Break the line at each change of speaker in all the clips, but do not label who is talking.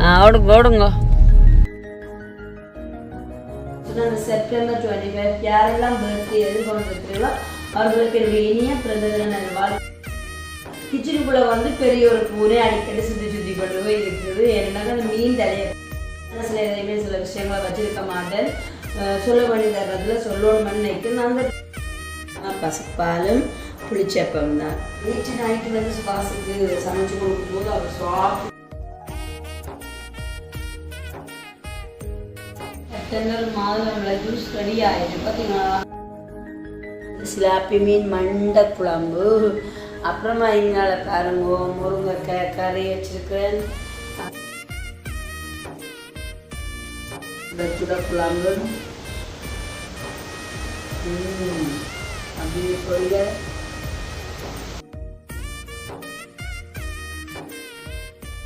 ஆ ஓடுங்க ஓடுங்க.
September twenty five யாரெல்லாம் பர்த்டே எதிர்கொண்டிருக்கிறீங்களோ அவர்களுக்கு என்னுடைய இனிய பிறந்த தின நல்வாழ் கிச்சனுக்குள்ளே வந்து பெரிய ஒரு பூனை அடிக்கடி சுற்றி சுற்றி கொண்டு போய் இருக்குது ஏன்னா அந்த மீன் தலைய சில எதையுமே சில விஷயங்களை வச்சிருக்க மாட்டேன். சொல்ல வேண்டிய தர்றதுல சொல்லணும்னு நினைக்கிறேன். நான் அந்த பசுப்பாலும் புளிச்சப்பம் தான் நேற்று நைட்டு வந்து சுபாசுக்கு சமைச்சு கொடுக்கும்போது அவர் சாப்பிட்டு ஜூஸ் ரெடி ஆயிடுச்சு பார்த்தீங்களா சிலாப்பி மீன் மண்டை குழம்பு அப்புறமா இங்கால பாருங்க முருங்கைக்காய் கறி வச்சிருக்கிறேன். வெச்சுட குழம்பு. அப்படியே பொரியல்.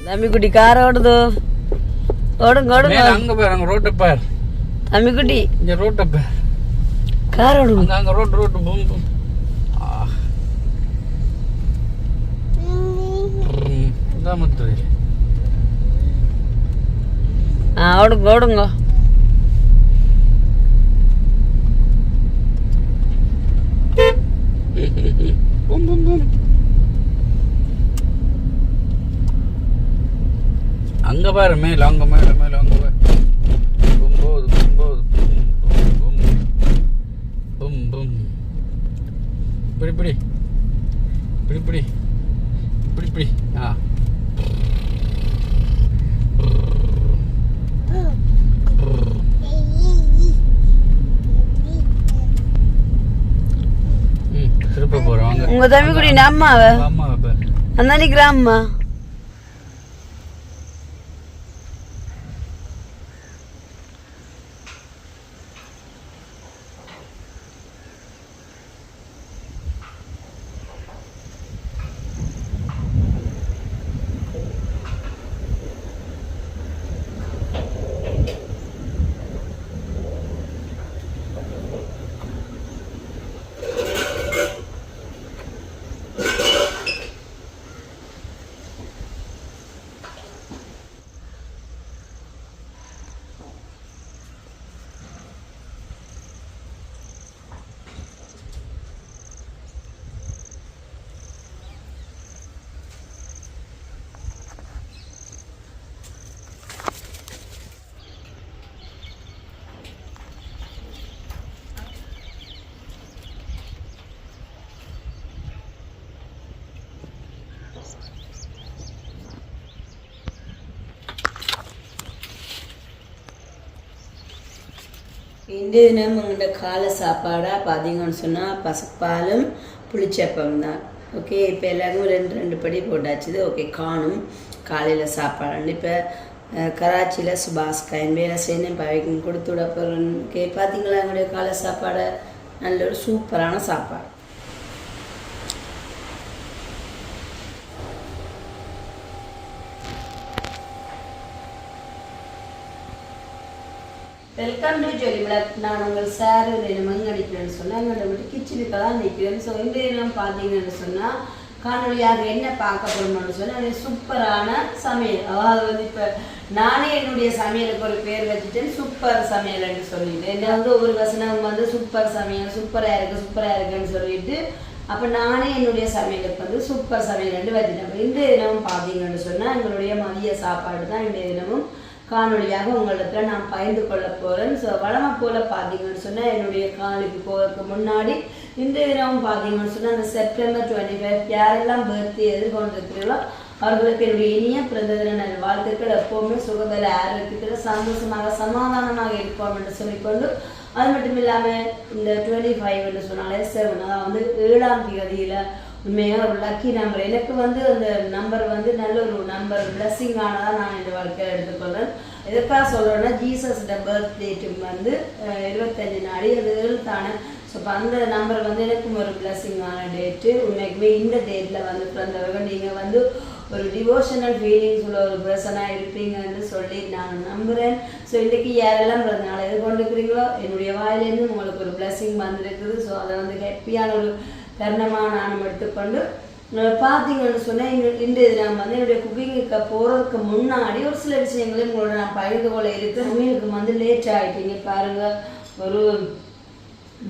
தம்பி குட்டி கார் ஓடுது ஓடுங்க ஓடுங்க
அங்க பாரு அங்க ரோட்டை பாரு
தம்பி குட்டி
இங்க ரோட்டை பாரு
கார் ஓடுங்க
அங்க ரோட்டு ரோட்டு பூம் பூம் இதான் முத்துரை.
ஆ ஓடுங்க ஓடுங்க
பூம் பூம் பூம் அங்க பாரு மேல அங்க மேல மேல அங்க பாரு. பூம் போகுது பூம் போகுது பூம் பூம் பூம். பூம் பூம். பிடி பிடி பிடி பிடி பிடி பிடி ஆ.
உங்க தம்பி குட்டி நம்மாவ
ஆமா பாரு.
இன்றைய தினம் உங்கள்கிட்ட காலை சாப்பாடாக பார்த்தீங்கன்னு சொன்னால் பசுப்பாலும் புளிச்சப்பம் தான். ஓகே இப்போ எல்லாருக்கும் ரெண்டு ரெண்டு படி போட்டாச்சுது ஓகே காணும். காலையில் சாப்பாடு. இப்போ கராச்சியில் சுபாஷ் கைன் வேலை செய்யணும் இப்போ கொடுத்து விட போகிறேன் ஓகே பார்த்தீங்களா எங்களுடைய காலை சாப்பாடை? நல்ல ஒரு சூப்பரான சாப்பாடு. வெல்கம் டு ஜொலி நான் உங்கள் சார் தினம் எங்கே அடிக்கிறேன்னு சொன்னால் என்னோட வீட்டு கிச்சனுக்கு தான் நிற்கிறேன் ஸோ இந்த தினம் பார்த்தீங்கன்னு சொன்னால் காணொலியாக என்ன பார்க்க போகிறோம்னு சொன்னால் அது சூப்பரான சமையல். அதாவது வந்து இப்போ நானே என்னுடைய சமையலுக்கு ஒரு பேர் வச்சுட்டேன் சூப்பர் சமையல்னு சொல்லிட்டு என்ன வந்து ஒரு வசனம் வந்து சூப்பர் சமையல் சூப்பராக இருக்கு சூப்பராக இருக்குன்னு சொல்லிட்டு அப்போ நானே என்னுடைய சமையலுக்கு வந்து சூப்பர் சமையல்னு வச்சுட்டேன். இந்த இன்றைய தினமும் பார்த்தீங்கன்னு சொன்னால் எங்களுடைய மதிய சாப்பாடு தான் இன்றைய தினமும் காணொலியாக உங்களிடத்துல நான் பகிர்ந்து கொள்ள போகிறேன் ஸோ வளமை போல் பார்த்தீங்கன்னு சொன்னால் என்னுடைய காணொலிக்கு போகிறதுக்கு முன்னாடி இந்த தினமும் பார்த்தீங்கன்னு சொன்னால் அந்த செப்டம்பர் டுவெண்ட்டி ஃபைவ் யாரெல்லாம் பர்த்டே எதிர்கொண்டிருக்கிறீங்களோ அவர்களுக்கு என்னுடைய இனிய பிறந்த தின நல் வாழ்த்துக்கள். எப்போவுமே சுகபல ஆரோக்கியத்தில் சந்தோஷமாக சமாதானமாக இருப்போம் என்று சொல்லிக்கொண்டு அது மட்டும் இல்லாமல் இந்த டுவெண்ட்டி ஃபைவ் என்று சொன்னாலே செவன் அதாவது வந்து ஏழாம் தேதியில் உண்மையாக ஒரு லக்கி நம்பர் எனக்கு வந்து அந்த நம்பர் வந்து நல்ல ஒரு நம்பர் பிளஸ்ஸிங் ஆனதாக நான் இந்த வாழ்க்கையில் எடுத்துக்கொள்கிறேன் எதுக்காக சொல்கிறேன்னா ஜீசஸ்ட பர்த்டேட்டு வந்து இருபத்தஞ்சு நாடி அது தானே ஸோ இப்போ அந்த நம்பர் வந்து எனக்கும் ஒரு பிளஸ்ஸிங்கான டேட்டு உண்மைக்குமே இந்த டேட்டில் வந்து பிறந்தவங்க நீங்கள் வந்து ஒரு டிவோஷனல் ஃபீலிங்ஸ் உள்ள ஒரு பர்சனாக இருப்பீங்கன்னு சொல்லி நான் நம்புகிறேன் ஸோ இன்றைக்கி யாரெல்லாம் பிறந்தநாள் எது கொண்டுக்கிறீங்களோ என்னுடைய வாயிலேருந்து உங்களுக்கு ஒரு பிளஸ்ஸிங் வந்துருக்குது. ஸோ அதை வந்து ஹாப்பியான ஒரு தருணமாக நானும் எடுத்துக்கொண்டு பார்த்தீங்கன்னு சொன்னால் இன்று இது நான் வந்து என்னுடைய குக்கிங்குக்கு போகிறதுக்கு முன்னாடி ஒரு சில விஷயங்களையும் உங்களோட நான் பகிர்ந்து கொள்ள இருக்கு மீனுக்கு வந்து லேட் ஆகிட்டீங்க பாருங்கள் ஒரு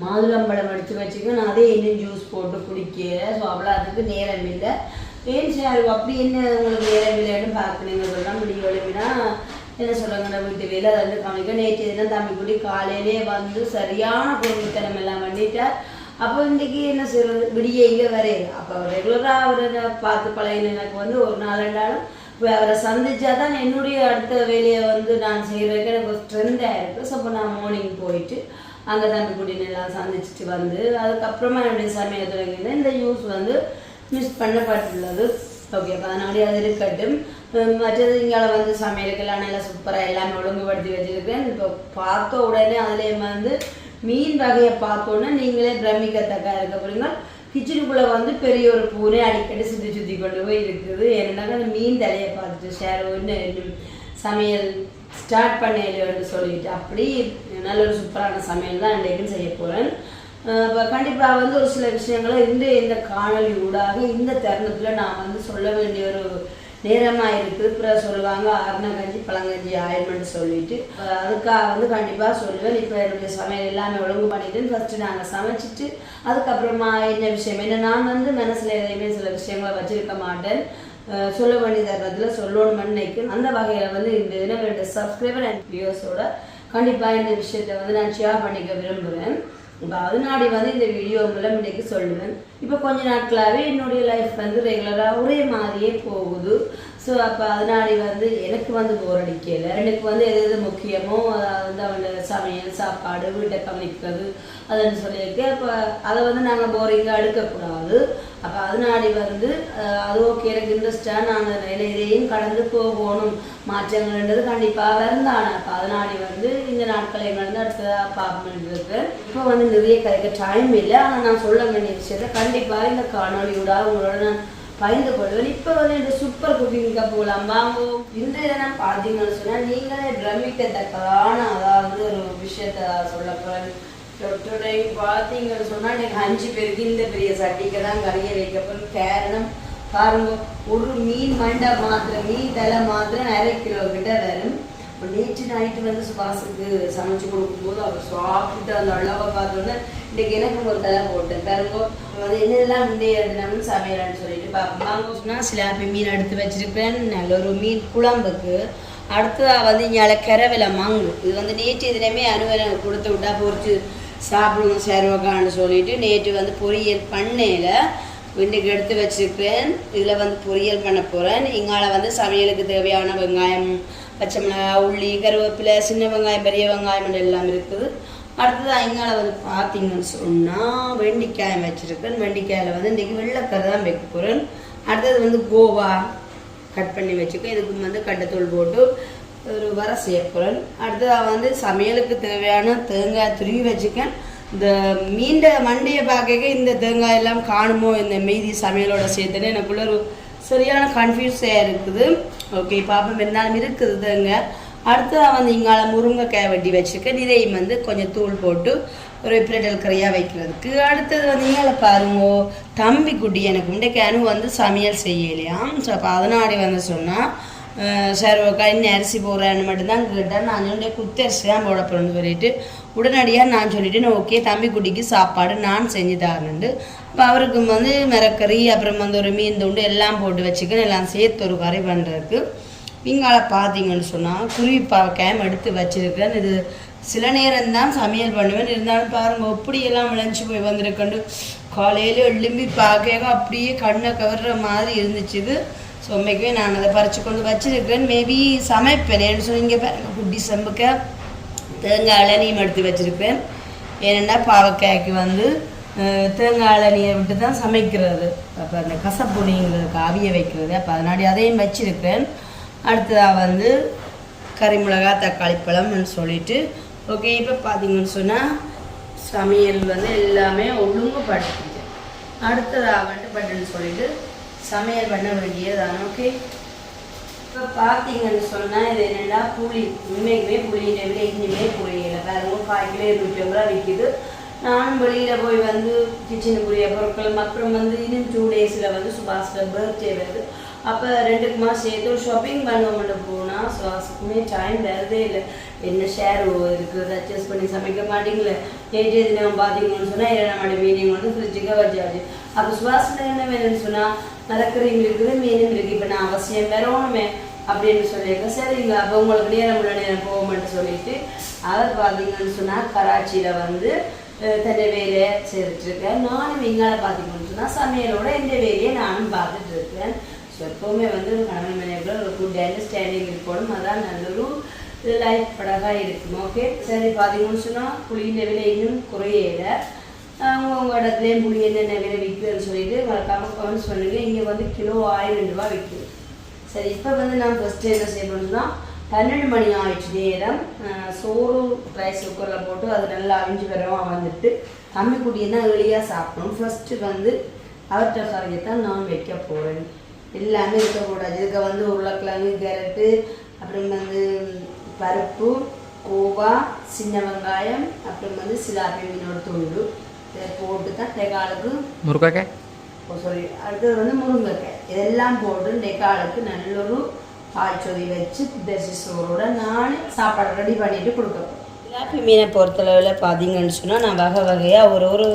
மாதுளம்பழம் எடுத்து வச்சுக்க நான் அதே இன்னும் ஜூஸ் போட்டு குடிக்கல ஸோ அவ்வளோ அதுக்கு நேரம் இல்லை. ஏன் சார் அப்படி என்ன உங்களுக்கு நேரம் இல்லைன்னு பார்க்கணுங்க சொல்லலாம் முடிய எழுப்பினா என்ன சொல்லுங்க நம்ம வீட்டு வேலை அதை வந்து கவனிக்க. நேற்று தினம் தம்பி கூடி காலையிலே வந்து சரியான பொருட்தனம் எல்லாம் பண்ணிட்டார். அப்போ இன்றைக்கி என்ன செய்யறது? விடிய இங்கே வரையுது அப்போ ரெகுலராக அவரை பார்த்து பழகின எனக்கு வந்து ஒரு நாள் ரெண்டாலும் அவரை சந்திச்சா தான் என்னுடைய அடுத்த வேலையை வந்து நான் செய்கிறதுக்கு எனக்கு ஸ்ட்ரென்த்தாக இருக்குது ஸோ அப்போ நான் மார்னிங் போயிட்டு அங்கே தம்பி குட்டின்னு எல்லாம் சந்திச்சுட்டு வந்து அதுக்கப்புறமா என்னுடைய சமையல் தொடங்கினேன் இந்த யூஸ் வந்து மிஸ் பண்ணப்பட்டுள்ளது. ஓகே அப்போ அதனாலே அது இருக்கட்டும். மற்றது இங்கே வந்து சமையலுக்கெல்லாம் நல்லா சூப்பராக எல்லாமே ஒழுங்குபடுத்தி வச்சுருக்கேன். இப்போ பார்த்த உடனே அதுலேயே வந்து மீன் வகையை பார்த்தோன்னா நீங்களே பிரமிக்கத்தக்கா இருக்க போறீங்க. கிச்சனுக்குள்ளே வந்து பெரிய ஒரு பூனை அடிக்கடி சுற்றி சுற்றி கொண்டு போய் இருக்குது. என்னன்னாக்கா அந்த மீன் தலையை பார்த்துட்டு ஷேர் ஒன்று சமையல் ஸ்டார்ட் பண்ணேன்னு சொல்லிட்டு அப்படி நல்ல ஒரு சூப்பரான சமையல் தான் இன்றைக்குன்னு செய்ய போகிறேன் இப்போ கண்டிப்பாக வந்து ஒரு சில விஷயங்களை இந்த இந்த காணொலி ஊடாக இந்த தருணத்தில் நான் வந்து சொல்ல வேண்டிய ஒரு நேரமாக இருக்குது பிறகு சொல்லுவாங்க அர்ணங்கஞ்சி பழங்கஞ்சி ஆயில்மெண்ட் சொல்லிட்டு. அதுக்காக வந்து கண்டிப்பாக சொல்லுவேன். இப்போ என்னுடைய சமையல் எல்லாமே ஒழுங்கு பண்ணிட்டு ஃபஸ்ட்டு நாங்கள் சமைச்சிட்டு அதுக்கப்புறமா என்ன விஷயம்? என்ன நான் வந்து மனசில் எதையுமே சில விஷயங்களை வச்சிருக்க மாட்டேன். சொல்ல வேண்டிய தருணத்தில் சொல்லணும்னு நினைக்கும். அந்த வகையில் வந்து இந்த தினம் சப்ஸ்கிரைபர் அண்ட் வியூஸோட கண்டிப்பாக இந்த விஷயத்தை வந்து நான் ஷேர் பண்ணிக்க விரும்புகிறேன் இப்போ அதனாடி வந்து இந்த வீடியோ மூலம் இன்றைக்கு சொல்லுவேன். இப்போ கொஞ்ச நாட்களாகவே என்னுடைய லைஃப் வந்து ரெகுலராக ஒரே மாதிரியே போகுது. ஸோ அப்போ அதனாடி வந்து எனக்கு வந்து போர் அடிக்கல. எனக்கு வந்து எது எது முக்கியமோ வந்து அவனோட சமையல் சாப்பாடு வீட்டை கவனிக்கிறது அதுன்னு சொல்லியிருக்கு. அப்போ அதை வந்து நாங்கள் போரிங்காக எடுக்கக்கூடாது. அப்போ அதனாடி வந்து அஹ், அது ஓகே எனக்கு இன்ட்ரெஸ்டாக நான் அந்த இதையும் கடந்து போகணும். மாற்றங்கள்ன்றது கண்டிப்பாக வருந்தானே அப்போ அதனாடி வந்து இந்த நாட்களை வந்து அடுத்ததாக பார்க்கணுன்றது இப்போ வந்து நிறைய கிடைக்க டைம் இல்லை. ஆனால் நான் சொல்ல வேண்டிய விஷயத்த கண்டிப்பாக இந்த காணொலியோட உங்களோட நான் பயந்து கொள்வேன். இப்போ வந்து இந்த சூப்பர் குக்கிங்காக போகலாம். வாங்க. இந்த இதெல்லாம் பார்த்தீங்கன்னு சொன்னால் நீங்களே பிரமிக்கத்தக்கதான அதாவது ஒரு விஷயத்த சொல்ல போகிறேன் தொட்டுடை பார்த்தீங்கன்னு சொன்னால் எனக்கு அஞ்சு பேருக்கு இந்த பெரிய சட்டிக்கு தான் கறியை வைக்கப்படும். காரணம் பாருங்க ஒரு மீன் மண்டை மாத்திரம் மீன் தலை மாத்திரம் அரை கிலோ கிட்ட வரும். நேற்று நைட்டு வந்து சுபாஷுக்கு சமைச்சு கொடுக்கும்போது அவர் சாப்பிட்டு அந்த அளவை பார்த்தோன்னே இன்றைக்கு எனக்கும் ஒரு தலை போட்டேன் பாருங்க அது என்னெல்லாம் முந்தைய சமையலான்னு சொல்லிட்டு பார்ப்போம் வாங்க சொன்னால் சிலாப்பி மீன் எடுத்து வச்சிருக்கேன் நல்ல ஒரு மீன் குழம்புக்கு. அடுத்ததாக வந்து இங்கே கரவில மாங்கு. இது வந்து நேற்று தினமே அனுவலை கொடுத்து விட்டா பொறிச்சு சாப்பிடுவோம் சர்வகான்னு சொல்லிட்டு நேற்று வந்து பொரியல் பண்ணையில் இன்றைக்கு எடுத்து வச்சுருக்கேன் இதில் வந்து பொரியல் பண்ண போகிறேன் இங்கால வந்து சமையலுக்கு தேவையான வெங்காயம் பச்சை மிளகாய் உள்ளி கருவேப்பிலை சின்ன வெங்காயம் பெரிய வெங்காயம் எல்லாம் இருக்குது. அடுத்தது இங்கால வந்து பார்த்தீங்கன்னு சொன்னால் வெண்டிக்காயம் வச்சுருக்கேன் வெண்டிக்காயில் வந்து இன்றைக்கி வெள்ளைக்கரை தான் வைக்க போகிறேன் அடுத்தது வந்து கோவா கட் பண்ணி வச்சுருக்கேன். இதுக்கு வந்து கட்டத்தூள் போட்டு ஒரு வர செய்ய அடுத்ததாக வந்து சமையலுக்கு தேவையான தேங்காய் துருவி வச்சுக்கேன். இந்த மீண்ட மண்டையை பார்க்க இந்த தேங்காய் எல்லாம் காணுமோ இந்த மீதி சமையலோட சேர்த்துன்னு எனக்குள்ள ஒரு சரியான கன்ஃபியூஸாக இருக்குது. ஓகே பாப்பம் இருந்தாலும் இருக்குது தேங்காய் அடுத்ததாக வந்து இங்கால முருங்கைக்காய் வெட்டி வச்சுருக்கேன் இதையும் வந்து கொஞ்சம் தூள் போட்டு ஒரு பிரட்டல் கறியாக வைக்கிறதுக்கு. அடுத்தது வந்து இங்கே பாருங்க தம்பி குட்டி எனக்கு இன்றைக்கு வந்து சமையல் செய்யலையாம். ஸோ அப்போ அதனாடி வந்து சொன்னால் சரி இன்னும் அரிசி போடுறேன்னு மட்டும்தான் கேட்டேன் நான் என்னுடைய குத்து அரிசி தான் போட போகிறேன்னு சொல்லிட்டு உடனடியாக நான் சொல்லிட்டேன் ஓகே தம்பி குட்டிக்கு சாப்பாடு நான் செஞ்சு தரணுண்டு அப்போ அவருக்கு வந்து மிரக்கறி அப்புறம் வந்து ஒரு மீன் துண்டு எல்லாம் போட்டு வச்சுக்கணும் எல்லாம் சேர்த்து ஒரு கறி பண்ணுறதுக்கு இங்கால பார்த்தீங்கன்னு சொன்னால் குருவி பாவக்காயம் எடுத்து வச்சுருக்கேன் இது சில நேரம் தான் சமையல் பண்ணுவேன் இருந்தாலும் பாருங்க எப்படியெல்லாம் விளைஞ்சு போய் வந்திருக்கண்டு காலையில் எழும்பி பார்க்க அப்படியே கண்ணை கவர்ற மாதிரி இருந்துச்சு இது ஸோ உண்மைக்குமே நான் அதை பறித்து கொண்டு வச்சுருக்கேன் மேபி சமைப்பேன். ஏன்னு சொன்னீங்க பாருங்க குட்டி செம்புக்க தேங்காய் இளநியும் எடுத்து வச்சுருப்பேன். ஏன்னா பாவக்காய்க்கு வந்து தேங்காய் இளநியை விட்டு தான் சமைக்கிறது. அப்போ அந்த கசப்புடிங்கிறதுக்கு அவிய வைக்கிறது. அப்போ அதனாடி அதையும் வச்சுருக்கேன் அடுத்ததாக வந்து கறி மிளகா தக்காளி பழம்னு சொல்லிட்டு. ஓகே இப்போ பார்த்தீங்கன்னு சொன்னால் சமையல் வந்து எல்லாமே ஒழுங்குபடுத்திட்டேன். அடுத்ததாக வந்துட்டு பட்டுன்னு சொல்லிட்டு சமையல் பண்ண வேண்டியதுதான் ஓகே இப்போ பார்த்தீங்கன்னு சொன்னால் இது என்னென்னா புளி உண்மைக்குமே புளியிட்ட விட இனிமே புளியில பாருங்க கால் கிலோ இருநூற்றி ஐம்பது ரூபா விற்கிது நானும் வெளியில் போய் வந்து கிச்சனுக்குரிய பொருட்கள் அப்புறம் வந்து இன்னும் டூ டேஸில் வந்து சுபாஷில் பர்த்டே வருது. அப்போ ரெண்டுக்குமா சேர்த்து ஷாப்பிங் பண்ணுவோம்னு போனால் சுபாஷுக்குமே டைம் வருதே இல்லை. என்ன ஷேர் இருக்குது அட்ஜஸ்ட் பண்ணி சமைக்க மாட்டீங்களே? நேற்று தினம் பார்த்தீங்கன்னு சொன்னால் ஏழாம் மணி மீனிங் வந்து ஃப்ரிட்ஜுக்கு வச்சாச்சு அப்போ சுபாஷில் என்ன வேணும்னு சொன்னால் மரக்கறியும் இருக்குது மீனும் இருக்குது இப்போ நான் அவசியம் வரணுமே அப்படின்னு சொல்லியிருக்கேன். சரிங்க அப்போ உங்களுக்கு நேரம் உள்ள நேரம் போகும்னு சொல்லிட்டு அவர் பார்த்தீங்கன்னு சொன்னால் கராச்சியில் வந்து தன்னை வேலையை செய்துட்ருக்கேன் நானும் இங்கால பார்த்தீங்கன்னு சொன்னால் சமையலோட எந்த வேலையை நானும் பார்த்துட்டு இருக்கேன் ஸோ எப்போவுமே வந்து ஒரு கணவன் மனைவியோட ஒரு குட் அண்டர்ஸ்டாண்டிங் இருக்கணும். அதான் நல்ல ஒரு லைஃப் படகாக இருக்கும்? ஓகே சரி பார்த்தீங்கன்னு சொன்னால் புளியின் விலை இன்னும் குறையல. அவங்க உங்கள் இடத்துலேயும் புளி என்னென்ன விலை விற்குதுன்னு சொல்லிட்டு மறக்காமல் கமெண்ட்ஸ் பண்ணுங்க. இங்கே வந்து கிலோ ஆயிரம் ரூபா விற்குது. சரி இப்போ வந்து நான் ஃபஸ்ட்டு என்ன செய்யணும்னா பன்னெண்டு மணி ஆயிடுச்சு நேரம். சோறு ரைஸ் குக்கரில் போட்டு அது நல்லா அவிஞ்சு வரவா வந்துட்டு தம்பி குட்டியை தான் எளியாக சாப்பிடணும். ஃபஸ்ட்டு வந்து அவற்ற கறியை தான் நான் வைக்க போகிறேன் எல்லாமே இருக்கக்கூடாது இதுக்கு வந்து உருளைக்கிழங்கு கேரட்டு அப்புறம் வந்து பருப்பு கோவா சின்ன வெங்காயம் அப்புறம் வந்து சிலாப்பி மீனோட துண்டு. இதை போட்டு தான் தெகாலுக்கு
முருகாக்கா
ஓ சாரி அடுத்தது வந்து முருங்கைக்காய். இதெல்லாம் போட்டு டெக்காலுக்கு நல்லொரு பால் சொதி வச்சு தரிசி சோறோட நான் சாப்பாடு ரெடி பண்ணிட்டு கொடுக்கப்போம் சிலாப்பி மீனை பொறுத்தளவில் பார்த்தீங்கன்னு சொன்னால் நான் வகை வகையாக ஒரு ஒரு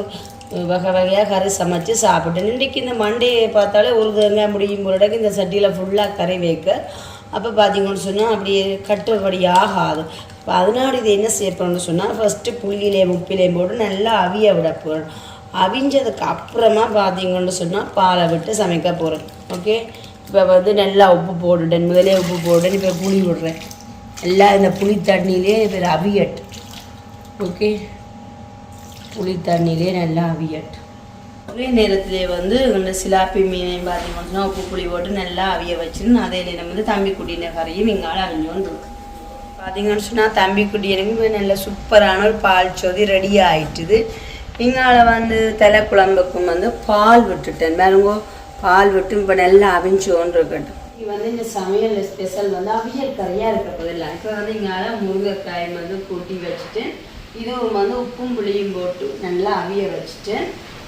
வகை வகையாக கறி சமைச்சு சாப்பிட்டேன். இன்றைக்கி இந்த மண்டையை பார்த்தாலே ஒரு தேங்காய் முடியும் போலடக்கு இந்த சட்டியில் ஃபுல்லாக கறி வைக்க. அப்போ பார்த்தீங்கன்னு சொன்னால் அப்படியே கட்டுப்படி ஆகாது. இப்போ அதனால இது என்ன செய்யணும்னு சொன்னால் ஃபஸ்ட்டு புளியிலையும் உப்பிலையும் போட்டு நல்லா அவிய விட போகிறோம் அவிஞ்சதுக்கு அப்புறமா பார்த்தீங்கன்னு சொன்னால் பாலை விட்டு சமைக்க போகிறேன் ஓகே இப்போ வந்து நல்லா உப்பு போட்டுட்டேன். முதலே உப்பு போட்டுட்டேன். இப்போ புளி விடுறேன். எல்லாம் இந்த புளி தண்ணியிலே இப்போ அவியட் ஓகே புளி தண்ணியிலே நல்லா அவியட் ஒரே நேரத்திலே வந்து இந்த சிலாப்பி மீனையும் பார்த்தீங்கன்னு சொன்னால் உப்பு புளி போட்டு நல்லா அவிய வச்சுன்னு அதே நேரம் வந்து தம்பி குட்டின கரையும் இங்கால அவிஞ்சோன்னு இருக்கு. பார்த்தீங்கன்னு சொன்னால் தம்பி குட்டி எனக்கு நல்ல சூப்பரான ஒரு பால் சோதி ரெடி ஆயிட்டுது. இங்கால வந்து தலை குழம்புக்கும் வந்து பால் விட்டுட்டேன். பாருங்கோ பால் விட்டு இப்போ நல்லா அவிஞ்சோன்னு இருக்கட்டும். இது வந்து இந்த சமையல் ஸ்பெஷல் வந்து அவியல் கறியாக இருக்க போதில்லை. இப்போ வந்து இங்கால முருங்கைக்காய் வந்து கூட்டி வச்சுட்டு இதுவும் வந்து உப்பும் புளியும் போட்டு நல்லா அவிய வச்சுட்டு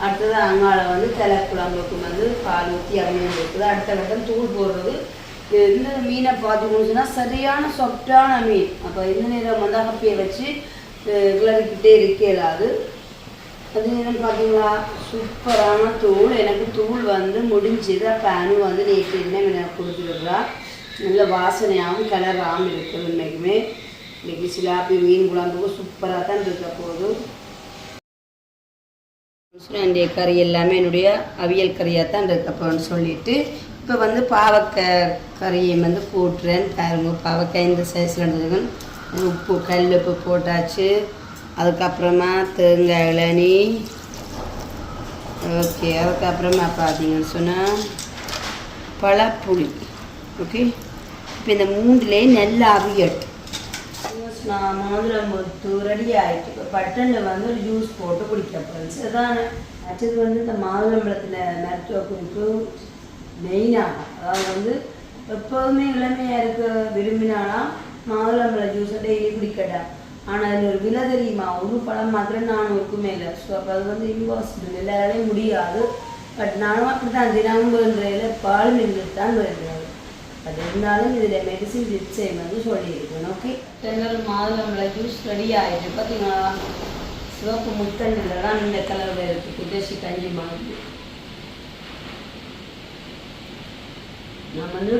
அடுத்தது அங்கால வந்து தலை குழம்புக்கு வந்து பால் ஊற்றி அவியம் இருக்குது அடுத்த கட்டம் தூள் போடுறது. இந்த மீனை பார்த்தீங்கன்னு சொன்னால் சரியான சொப்டான மீன். அப்போ இந்த நேரம் வந்து அகப்பியை வச்சு கிளறிக்கிட்டே இருக்கலாது அது நேரம் பார்த்தீங்களா சூப்பரான தூள். எனக்கு தூள் வந்து முடிஞ்சுது. அப்போ அணு வந்து நேற்று என்ன எனக்கு கொடுத்துருக்குறா? நல்ல வாசனையாகவும் கலராகவும் இருக்குது இன்னைக்குமே. இன்னைக்கு சிலாப்பி மீன் குழம்புக்கு சூப்பராக தான் இருக்க போதும் உசுரண்டிய கறி எல்லாமே என்னுடைய அவியல் கறியாக தான் இருக்கப்போன்னு சொல்லிட்டு இப்போ வந்து பாவக்காய் கறியை வந்து போட்டுறேன். பாருங்க பாவக்காய் இந்த சைஸில் இருந்ததுங்க உப்பு கல் உப்பு போட்டாச்சு. அதுக்கப்புறமா தேங்காய் இளநி. ஓகே அதுக்கப்புறமா பார்த்தீங்கன்னு சொன்னால் பழப்புளி. ஓகே இப்போ இந்த மூன்றுலேயே நல்ல அவியட்டு நான் மாதுளம் ரெடி ஆகிட்டு இப்போ பட்டனில் வந்து ஒரு ஜூஸ் போட்டு குடிக்க போகிறேன் சரிதான்? அடுத்தது வந்து இந்த மாதுளம்பழத்தில் மருத்துவ குறிப்பு மெயினாக அதாவது வந்து எப்போதுமே இளமையாக இருக்க விரும்பினாலாம் மாதுளம்பழ ஜூஸை டெய்லி குடிக்கட்டேன் ஆனால் அதில் ஒரு விலை தெரியுமா? ஒரு பழம் மாத்திரம் நானூறுக்கும் இல்லை. ஸோ அப்போ அது வந்து இம்பாசிபிள் எல்லாராலையும் முடியாது. பட் நானும் அப்படி தான் தினமும் வேண்டுறையில் பால் நின்றுட்டு தான் வேண்டுறது அது இருந்தாலும் இதில் மெடிசின் ரிப்ஸை வந்து சொல்லியிருக்கேன் ஓகே தென்னல் மாதுளம்பழ ஜூஸ் ரெடி ஆகிட்டு பார்த்தீங்களா சிவப்பு முத்தண்டிலலாம் இந்த கலரில் இருக்குது குதேசி கஞ்சி மாதிரி நான் வந்து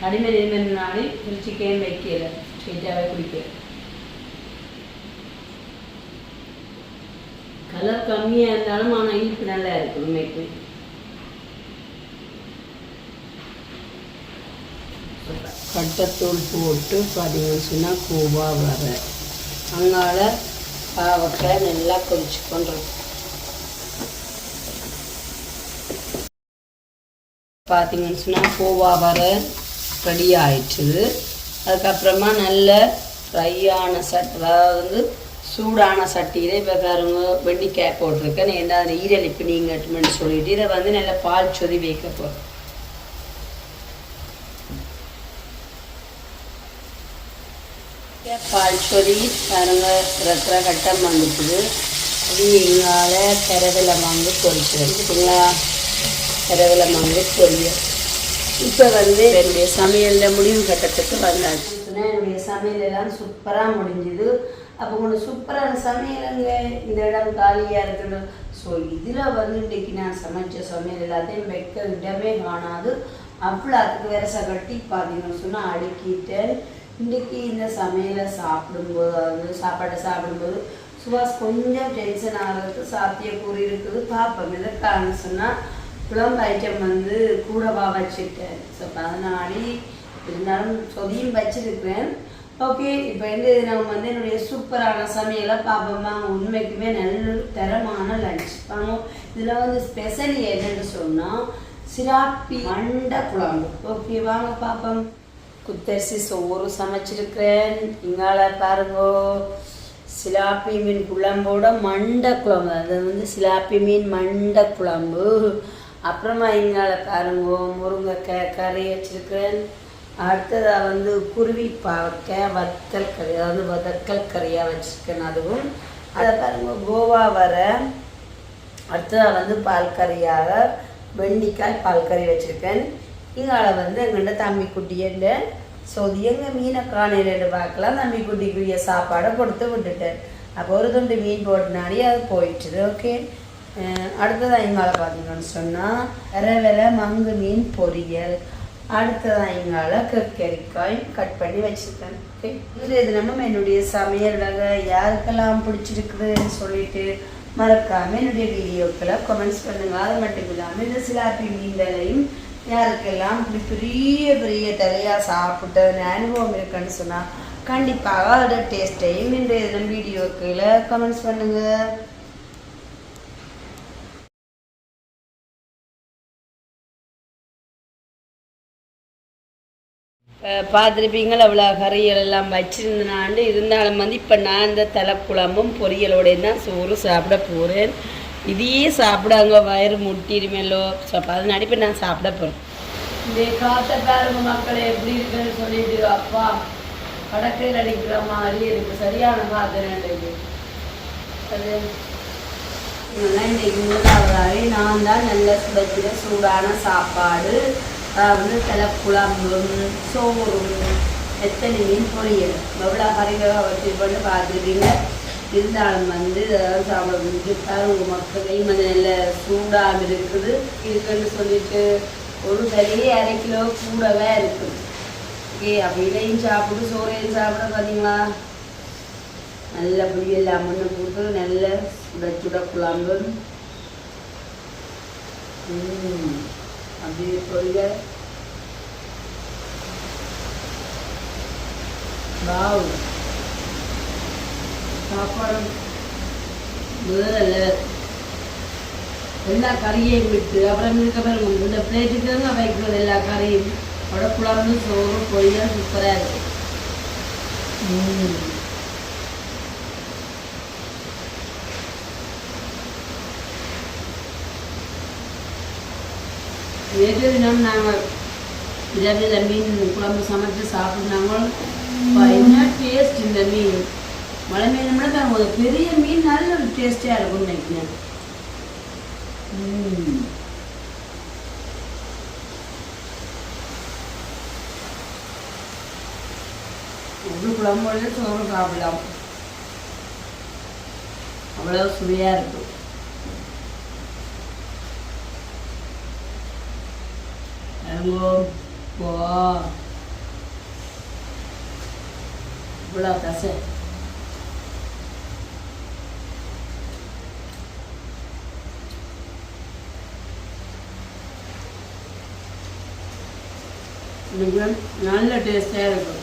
கடிமை இருந்ததுனாலே திருச்சிக்கே வைக்கல ஸ்ட்ரெயிட்டாகவே குடிக்கிறேன் கலர் கம்மியாக இருந்தாலும் ஆனால் இனிப்பு நல்லா இருக்கும் உண்மைக்கு கட்டத்தூள் போட்டு பார்த்தீங்கன்னு சொன்னால் கூவா வர. அதனால பாவக்காய் நல்லா கொதிச்சு கொண்டுரும் பார்த்தீங்கன்னு சொன்னால் கூவா வர ரெடி ஆயிடுச்சுது அதுக்கப்புறமா நல்ல ஃப்ரையான சட் அதாவது வந்து சூடான சட்டியில் இப்போ பாருங்க வெண்ணிக்காய் போட்டிருக்கேன். ஏன்னா அந்த ஈரலிப்பு நீங்கள் சொல்லிட்டு இதை வந்து நல்லா பால் சொதி வைக்க போகிறேன் பால் சொதி பாருங்க இருக்கிற கட்டம் வந்துட்டுது அது எங்களால் கரவில வாங்கி பொரிக்கிறது சரிங்களா கரவில வாங்கி பொரியல். இப்போ வந்து என்னுடைய சமையலில் முடிவு கட்டத்துக்கு வந்தாச்சு. என்னுடைய சமையல் எல்லாம் சூப்பராக முடிஞ்சுது. அப்போ உங்களுக்கு சூப்பரான சமையலுங்க இந்த இடம் காலியாக இருக்கணும் ஸோ இதில் வந்து இன்றைக்கு நான் சமைச்ச சமையல் எல்லாத்தையும் வைக்க இடமே காணாது. அவ்வளோத்துக்கு வேற கட்டி பார்த்தீங்கன்னு சொன்னால் அடுக்கிட்டேன். இன்றைக்கி இந்த சமையலை சாப்பிடும்போது அதாவது சாப்பாட்டை சாப்பிடும்போது சுபாஷ் கொஞ்சம் டென்ஷன் ஆகிறதுக்கு சாத்தியக்கூறு இருக்குது. பார்ப்போம் எதற்காக சொன்னால் குழம்பு ஐட்டம் வந்து கூடவா வச்சுருக்கேன். ஸோ அதனாடி இருந்தாலும் சொதியும் வச்சிருக்கிறேன் ஓகே இப்போ வந்து நம்ம வந்து என்னுடைய சூப்பரான சமையலை பார்ப்போம்மா உண்மைக்குமே நல்ல தரமான லஞ்ச் வாங்க இதில் வந்து ஸ்பெஷல் என்னன்னு சொன்னால் சிராப்பி மண்டை குழம்பு. ஓகே வாங்க பார்ப்போம் குத்தரிசி சோறு சமைச்சிருக்கிறேன். இங்கால பாருங்கோ சிலாப்பி மீன் குழம்போட மண்டை குழம்பு. அது வந்து சிலாப்பி மீன் மண்டை குழம்பு. அப்புறமா இங்கால பாருங்கோ முருங்கைக்காய் கறி வச்சிருக்கிறேன். அடுத்ததாக வந்து குருவி பாவக்காய் வத்தல் கறி அதாவது வதக்கல் கறியாக வச்சுருக்கேன் அதுவும். அதை பாருங்க கோவா வர அடுத்ததாக வந்து பால் கறியாக வெண்ணிக்காய் பால் கறி வச்சுருக்கேன். இங்கால வந்து எங்கள்கிட்ட தம்பி குட்டியல்ல ஸோ அது எங்கள் மீனை காணையில பார்க்கலாம். தம்பி குட்டிக்குரிய சாப்பாடை கொடுத்து விட்டுட்டேன் அப்போ ஒரு துண்டு மீன் போட்டுனாலே அது போயிட்டுது ஓகே? அடுத்ததாக எங்கால பார்த்தீங்கன்னு சொன்னால் இரவலை மங்கு மீன் பொரியல். அடுத்ததாக எங்கால கக்கரிக்காய் கட் பண்ணி வச்சுருக்கேன் ஓகே? இதில் இது நம்ம என்னுடைய சமையலக யாருக்கெல்லாம் பிடிச்சிருக்குதுன்னு சொல்லிட்டு மறக்காமல் என்னுடைய வீடியோக்களை கமெண்ட்ஸ் பண்ணுங்க. அது மட்டும் இல்லாமல் இந்த சிலாப்பி மீன்களையும் யாருக்கெல்லாம் இப்படி பெரிய பெரிய தலையாக சாப்பிட்ட அனுபவம் இருக்குன்னு சொன்னால் கண்டிப்பாக அதோட டேஸ்ட்டையும் இன்றைய தினம் வீடியோக்களை கமெண்ட்ஸ் பண்ணுங்கள் பார்த்துருப்பீங்களா அவ்வளோ கறிகள் எல்லாம் வச்சிருந்தனாண்டு இருந்தாலும் வந்து இப்போ நான் இந்த தலைக்குழம்பும் பொரியலோடையும் தான் சோறு சாப்பிட போகிறேன் இதையே சாப்பிடாங்க வயிறு முட்டிருமேலோ ஸோ அதனால இப்போ நான் சாப்பிட போகிறேன் இந்த காற்றை பாருங்க எப்படி இருக்குன்னு சொல்லிட்டு அப்பா கடற்கையில் அடிக்கிற மாதிரி இருக்கு. சரியான காற்று அது இன்னைக்கு முதலாவதாகவே நான் தான் நல்ல சுடச்சிட சூடான சாப்பாடு. அதாவது குழம்பும் சோறும் எத்தனை மீன் பொரியல். எவ்வளோ கறிகளாக பண்ணி பார்த்துருக்கீங்க இருந்தாலும் வந்து அதாவது சாப்பிட முடிஞ்சு உங்கள் மக்களையும் அது நல்ல சூடாக இருக்குது. இருக்குன்னு சொல்லிட்டு ஒரு தலையே அரை கிலோ கூடவே இருக்கும். ஓகே அப்போ இதையும் சாப்பிட்டு சோறையும் சாப்பிட பார்த்தீங்களா நல்ல புளியெல்லாம் மண்ணு போட்டு நல்ல சுட சுட குழம்பு. அப்படி அப்படியே பொரியல சாப்பாடு. முதல்ல எல்லா கறியையும் விட்டு அப்புறம் இருக்க பாருங்க இந்த பிளேட்டுக்கு தான் வைக்கிறது எல்லா கறியும். அதோட குழம்பு சோறு பொரியல் சூப்பராக இருக்கும் நேற்று தினம் நாங்கள் இரவில் மீன் குழம்பு சமைச்சு சாப்பிட்னாங்களோ என்ன டேஸ்ட் இந்த மீன்? மழை மீன் மட்டும் ஒரு பெரிய மீன் நல்ல ஒரு டேஸ்டியாக இருக்கும்னு நினைக்கிறேன். ம். ஒரு குழம்போட சோறு சாப்பிடலாம் அவ்வளோ சுவையாக இருக்கும் Hello. Wow. Iவ்வளோ தசை எனக்கு நல்ல டேஸ்டாக இருக்கும்.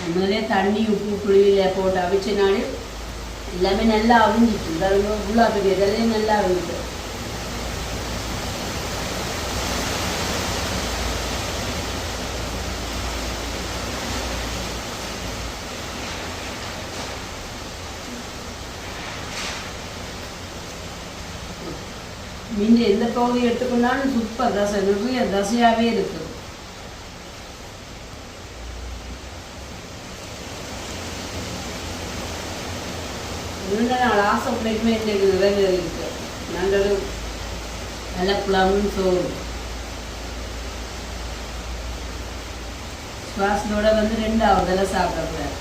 நம்மளே தண்ணி உப்பு புளியில் போட்டு அவிச்சனாலே எல்லாமே நல்லா அவிஞ்சிட்டு இவ்வளோ பெரிய இதெல்லாம் நல்லா அவிஞ்சிட்டு. மிஞ்ச எந்த பகுதி எடுத்துக்கொண்டாலும் சூப்பர் தசை நிறைய தசையாகவே இருக்குது நீண்ட நாள் ஆசை பிள்ளைக்குமே இன்றைக்கு நிறைய இருக்கு. நாங்கள் நல்ல குழம்பும் சோறு சுவாசத்தோட வந்து ரெண்டாவதெல்லாம் சாப்பிடக்கூடாது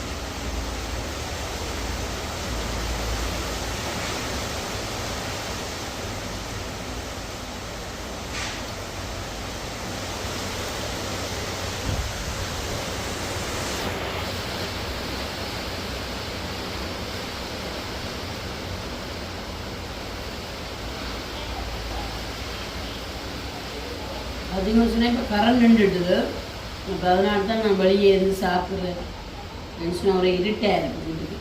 சொன்னேன் இப்போ கரண்ட் நின்றுட்டுது. இப்போ அதனால தான் நான் வெளியே இருந்து சாப்பிட்றேன். மனுஷன் ஒரு இருட்டாக இருக்குது. வீட்டுக்கு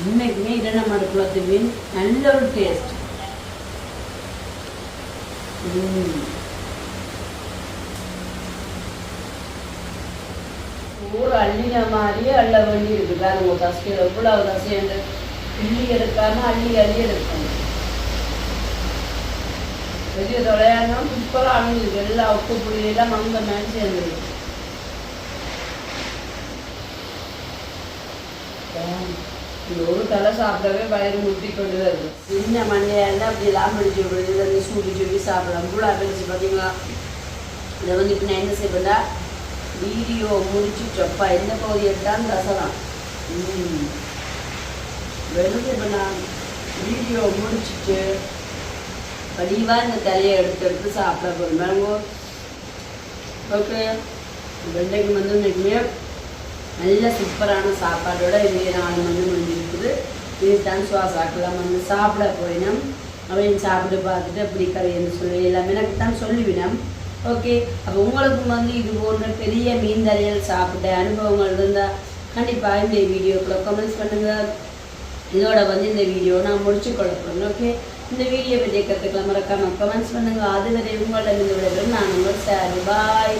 உண்மைக்குமே இரண்டாம் மாடு குளத்து மீன் நல்ல ஒரு டேஸ்ட் ஊர் அள்ளின மாதிரியே அள்ள வேண்டி இருக்கு பாருங்க தசையில் எவ்வளவு தசைண்டு கிள்ளி எடுக்காம அள்ளி அள்ளி எடுக்கணும் பெரிய தொலையானா சூப்பராக அணுகுது எல்லா உப்பு புளியெல்லாம் மங்க மேலே சேர்ந்துருக்கு ஒரு தலை சாப்பிடவே வயிறு முட்டி கொண்டு வருது சின்ன மண்டையாக இருந்தால் அப்படி எல்லாம் பிடிச்சி விடுறது இதை சூடி சொல்லி சாப்பிடலாம் புழா பிடிச்சி பார்த்தீங்களா இதை வந்து இப்போ நான் என்ன செய்வேன்னா வீடியோ முடிச்சு சொப்பா எந்த பகுதி எடுத்தாலும் தசலாம் ம் வெறும் இப்போ நான் வீடியோ முடிச்சுட்டு பதிவாக இந்த தலையை எடுத்து எடுத்து சாப்பிட போகிறேன் ஓகே. வெண்டைக்கு வந்து இன்றைக்குமே நல்ல சூப்பரான சாப்பாடோட இங்கே நாலு மணி இருக்குது. இதுதான் சுவாசாக்கெல்லாம் வந்து சாப்பிட போயினோம். அப்படின்னு சாப்பிட்டு பார்த்துட்டு அப்படி கரையன்னு சொல்லி எல்லாமே எனக்கு தான் சொல்லிவினோம். ஓகே. அப்போ உங்களுக்கும் வந்து இது போன்ற பெரிய மீன் தலையல் சாப்பிட்ட அனுபவங்கள் இருந்தால் கண்டிப்பாக இந்த வீடியோக்குள்ள கமெண்ட்ஸ் பண்ணுங்கள் இதோட வந்து இந்த வீடியோ நான் முடிச்சு கொள்ளப்படுறேன் ஓகே இந்த வீடியோ பற்றி கற்றுக்கலாம் மறக்காம கமெண்ட்ஸ் பண்ணுங்கள் அதுவரை உங்களிடம் இந்த விடைபெறும் நான் உங்கள் சார் பாய்